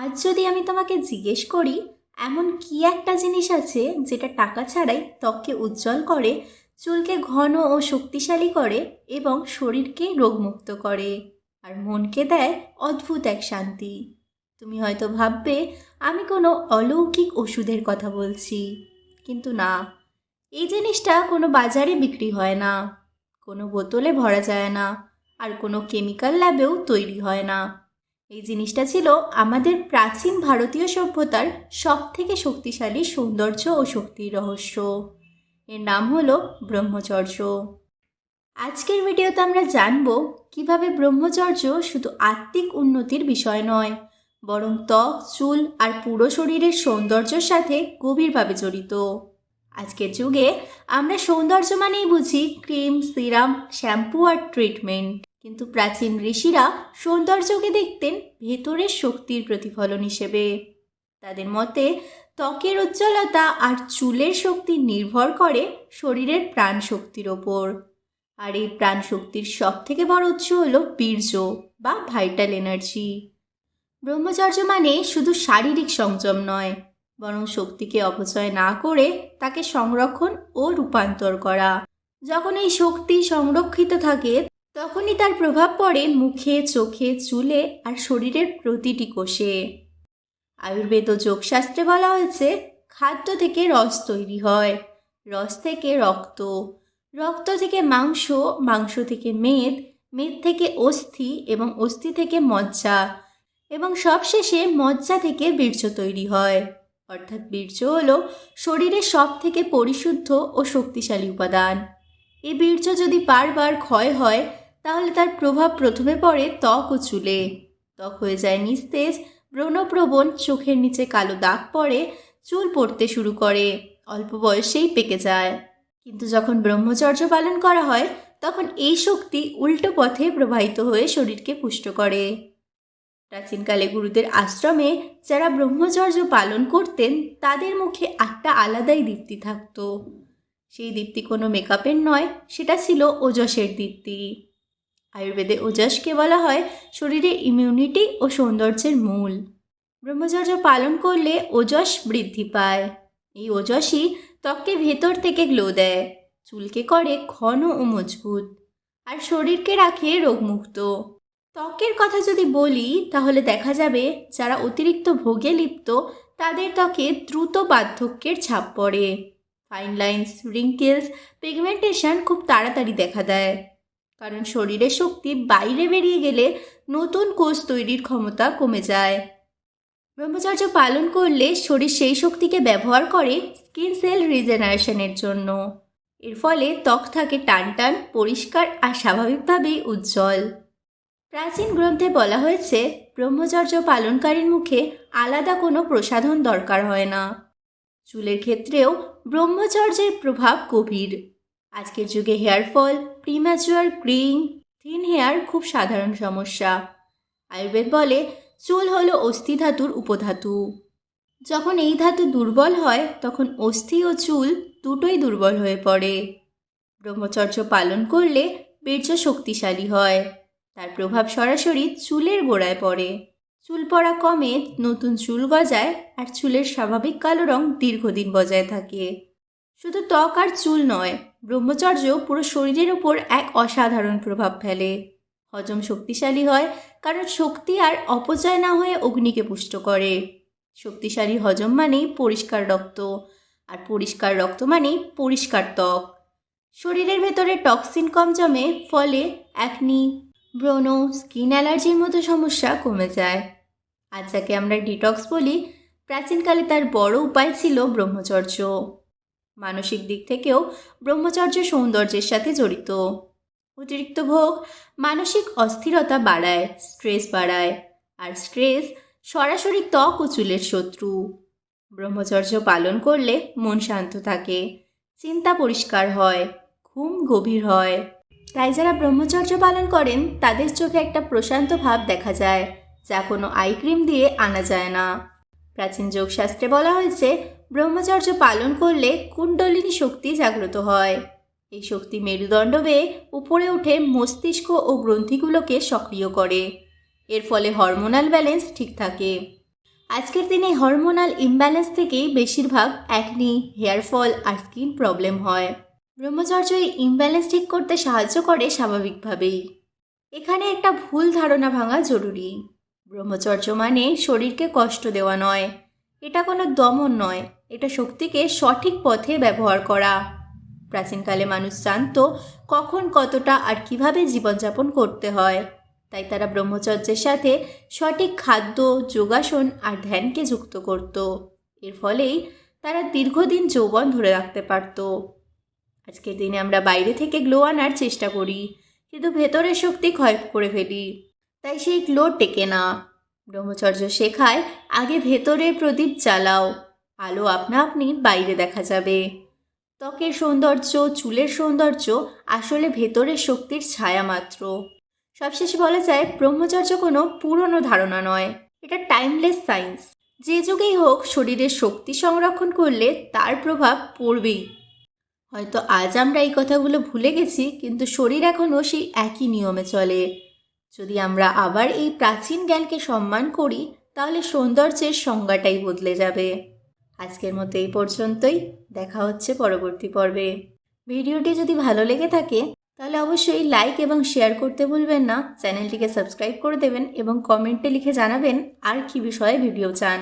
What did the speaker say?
আজ যদি আমি তোমাকে জিজ্ঞেস করি, এমন কি একটা জিনিস আছে যেটা টাকা ছাড়াই ত্বককে উজ্জ্বল করে, চুলকে ঘন ও শক্তিশালী করে এবং শরীরকে রোগমুক্ত করে আর মনকে দেয় অদ্ভুত এক শান্তি? তুমি হয়তো ভাববে, আমি কোনো অলৌকিক ওষুধের কথা বলছি। কিন্তু না, এই জিনিসটা কোনো বাজারে বিক্রি হয় না, কোনো বোতলে ভরা যায় না, আর কোনো কেমিক্যাল ল্যাবেও তৈরি হয় না। এই জিনিসটা ছিল আমাদের প্রাচীন ভারতীয় সভ্যতার সব থেকে শক্তিশালী সৌন্দর্য ও শক্তির রহস্য। এর নাম হলো ব্রহ্মচর্য। আজকের ভিডিওতে আমরা জানব কীভাবে ব্রহ্মচর্য শুধু আত্মিক উন্নতির বিষয় নয়, বরং ত্বক, চুল আর পুরো শরীরের সৌন্দর্যের সাথে গভীরভাবে জড়িত। আজকের যুগে আমরা সৌন্দর্য মানেই বুঝি ক্রিম, সিরাম, শ্যাম্পু আর ট্রিটমেন্ট। কিন্তু প্রাচীন ঋষিরা সৌন্দর্যকে দেখতেন ভেতরের শক্তির প্রতিফলন হিসেবে। তাদের মতে, ত্বকের উজ্জ্বলতা আর চুলের শক্তি নির্ভর করে শরীরের প্রাণ শক্তির ওপর। আর এই প্রাণ শক্তির সব থেকে বড় উৎস হল বীর্য বা ভাইটাল এনার্জি ব্রহ্মচর্য মানে শুধু শারীরিক সংযম নয়, বরং শক্তিকে অপচয় না করে তাকে সংরক্ষণ ও রূপান্তর করা। যখন এই শক্তি সংরক্ষিত থাকে তখনই তার প্রভাব পড়ে মুখে, চোখে, চুলে আর শরীরের প্রতিটি কোষে। আয়ুর্বেদ ও যোগশাস্ত্রে বলা হয়েছে, খাদ্য থেকে রস তৈরি হয়। রস থেকে রক্ত। রক্ত থেকে মাংস মাংস থেকে মেদ মেদ থেকে অস্থি এবং অস্থি থেকে মজ্জা। এবং সবশেষে মজ্জা থেকে বীর্য তৈরি হয়। অর্থাৎ বীর্য হল শরীরের সব থেকে পরিশুদ্ধ ও শক্তিশালী উপাদান। এই বীর্য যদি বারবার ক্ষয় হয় তাহলে তার প্রভাব প্রথমে পড়ে ত্বক ও চুলে। ত্বক হয়ে যায় নিস্তেজ, ব্রণপ্রবণ, চোখের নিচে কালো দাগ পড়ে, চুল পড়তে শুরু করে, অল্প বয়সেই পেকে যায়। কিন্তু যখন ব্রহ্মচর্য পালন করা হয়, তখন এই শক্তি উল্টো পথে প্রবাহিত হয়ে শরীরকে পুষ্ট করে। প্রাচীনকালে গুরুদের আশ্রমে যারা ব্রহ্মচর্য পালন করতেন, তাদের মুখে একটা আলাদাই দীপ্তি থাকতো। সেই দীপ্তি কোনো মেকআপের নয়, সেটা ছিল ওজসের দীপ্তি। আয়ুর্বেদে ওজসকে বলা হয় শরীরের ইমিউনিটি ও সৌন্দর্যের মূল। ব্রহ্মচর্য পালন করলে ওজস বৃদ্ধি পায়। এই ওজসই ত্বককে ভেতর থেকে গ্লো দেয়, চুলকে করে ঘন ও মজবুত, আর শরীরকে রাখে রোগমুক্ত। ত্বকের কথা যদি বলি, তাহলে দেখা যাবে যারা অতিরিক্ত ভোগে লিপ্ত, তাদের ত্বকে দ্রুত বার্ধক্যের ছাপ পড়ে। ফাইন লাইন্স রিঙ্কেলস পিগমেন্টেশন খুব তাড়াতাড়ি দেখা দেয়। কারণ শরীরের শক্তি বাইরে বেরিয়ে গেলে নতুন কোষ তৈরির ক্ষমতা কমে যায়। ব্রহ্মচর্য পালন করলে শরীর সেই শক্তিকে ব্যবহার করে স্কিন সেল রিজেনারেশনের জন্য। এর ফলে ত্বক থাকে টানটান, পরিষ্কার আর স্বাভাবিকভাবেই উজ্জ্বল। প্রাচীন গ্রন্থে বলা হয়েছে, ব্রহ্মচর্য পালনকারীর মুখে আলাদা কোনো প্রসাধন দরকার হয় না। চুলের ক্ষেত্রেও ব্রহ্মচর্যের প্রভাব গভীর। আজকের যুগে hair fall premature greying thin hair খুব সাধারণ সমস্যা। আয়ুর্বেদ বলে, চুল হলো অস্থি ধাতুর উপধাতু। যখন এই ধাতু দুর্বল হয়, তখন অস্থি ও চুল দুটোই দুর্বল হয়ে পড়ে। ব্রহ্মচর্য পালন করলে বীর্য শক্তিশালী হয়। তার প্রভাব সরাসরি চুলের গোড়ায় পড়ে। চুল পড়া কমে, নতুন চুল গজায় আর চুলের স্বাভাবিক কালো রং দীর্ঘদিন বজায় থাকে। শুধু ত্বক আর চুল নয়, ব্রহ্মচর্য পুরো শরীরের উপর এক অসাধারণ প্রভাব ফেলে। হজম শক্তিশালী হয়, কারণ শক্তি আর অপচয় না হয়ে অগ্নিকে পুষ্ট করে। শক্তিশালী হজম মানেই পরিষ্কার রক্ত, আর পরিষ্কার রক্ত মানেই পরিষ্কার ত্বক। শরীরের ভেতরে টক্সিন কম জমে, ফলে অ্যাকনি ব্রণ স্কিন অ্যালার্জির মতো সমস্যা কমে যায়। আর যাকে আমরা ডিটক্স বলি, প্রাচীনকালে তার বড় উপায় ছিল ব্রহ্মচর্য। মানসিক দিক থেকেও ব্রহ্মচর্য সৌন্দর্যের সাথে জড়িত। অতিরিক্ত ভোগ মানসিক অস্থিরতা বাড়ায় স্ট্রেস বাড়ায়, আর স্ট্রেস সরাসরি ত্বক ও চুলের শত্রু। ব্রহ্মচর্য পালন করলে মন শান্ত থাকে, চিন্তা পরিষ্কার হয়, ঘুম গভীর হয়। তাই যারা ব্রহ্মচর্য পালন করেন, তাদের চোখে একটা প্রশান্ত ভাব দেখা যায়, যা কোনো আই ক্রিম দিয়ে আনা যায় না। প্রাচীন যোগশাস্ত্রে বলা হয়েছে ব্রহ্মচর্য পালন করলে কুণ্ডলিনী শক্তি জাগ্রত হয়। এই শক্তি মেরুদণ্ড বেয়ে উপরে উঠে মস্তিষ্ক ও গ্রন্থিগুলোকে সক্রিয় করে। এর ফলে হরমোনাল ব্যালেন্স ঠিক থাকে। আজকের দিনে হরমোনাল ইমব্যালেন্স থেকেই বেশিরভাগ অ্যাকনি হেয়ার ফল আর স্কিন প্রবলেম হয়। ব্রহ্মচর্য এই ইমব্যালেন্স ঠিক করতে সাহায্য করে স্বাভাবিকভাবেই। এখানে একটা ভুল ধারণা ভাঙা জরুরি। ব্রহ্মচর্য মানে শরীরকে কষ্ট দেওয়া নয়। এটা কোনো দমন নয়। এটা শক্তিকে সঠিক পথে ব্যবহার করা। প্রাচীনকালে মানুষ জানতো কখন কতটা আর কীভাবে জীবনযাপন করতে হয়। তাই তারা ব্রহ্মচর্যের সাথে সঠিক খাদ্য, যোগাসন আর ধ্যানকে যুক্ত করত। এর ফলেই তারা দীর্ঘদিন যৌবন ধরে রাখতে পারত। আজকের দিনে আমরা বাইরে থেকে গ্লো আনার চেষ্টা করি, কিন্তু ভেতরের শক্তি ক্ষয় করে ফেলি। তাই সেই গ্লো টেকে না। ব্রহ্মচর্য শেখায়, আগে ভেতরে প্রদীপ জ্বালাও, আলো আপনা আপনি বাইরে দেখা যাবে। ত্বকের সৌন্দর্য, চুলের সৌন্দর্য আসলে ভেতরের শক্তির ছায়া মাত্র। সবশেষে বলা যায়, ব্রহ্মচর্য কোনো পুরনো ধারণা নয়, এটা টাইমলেস সায়েন্স যে যুগেই হোক, শরীরের শক্তি সংরক্ষণ করলে তার প্রভাব পড়বেই। হয়তো আজ আমরা এই কথাগুলো ভুলে গেছি, কিন্তু শরীর এখনও সেই একই নিয়মে চলে। যদি আমরা আবার এই প্রাচীন জ্ঞানকে সম্মান করি, তাহলে সৌন্দর্যের সংজ্ঞাটাই বদলে যাবে। আজকের মতো এই পর্যন্তই। দেখা হচ্ছে পরবর্তী পর্বে। ভিডিওটি যদি ভালো লেগে থাকে, তাহলে অবশ্যই লাইক এবং শেয়ার করতে ভুলবেন না। চ্যানেলটিকে সাবস্ক্রাইব করে দেবেন এবং কমেন্টে লিখে জানাবেন আর কি বিষয়ে ভিডিও চান।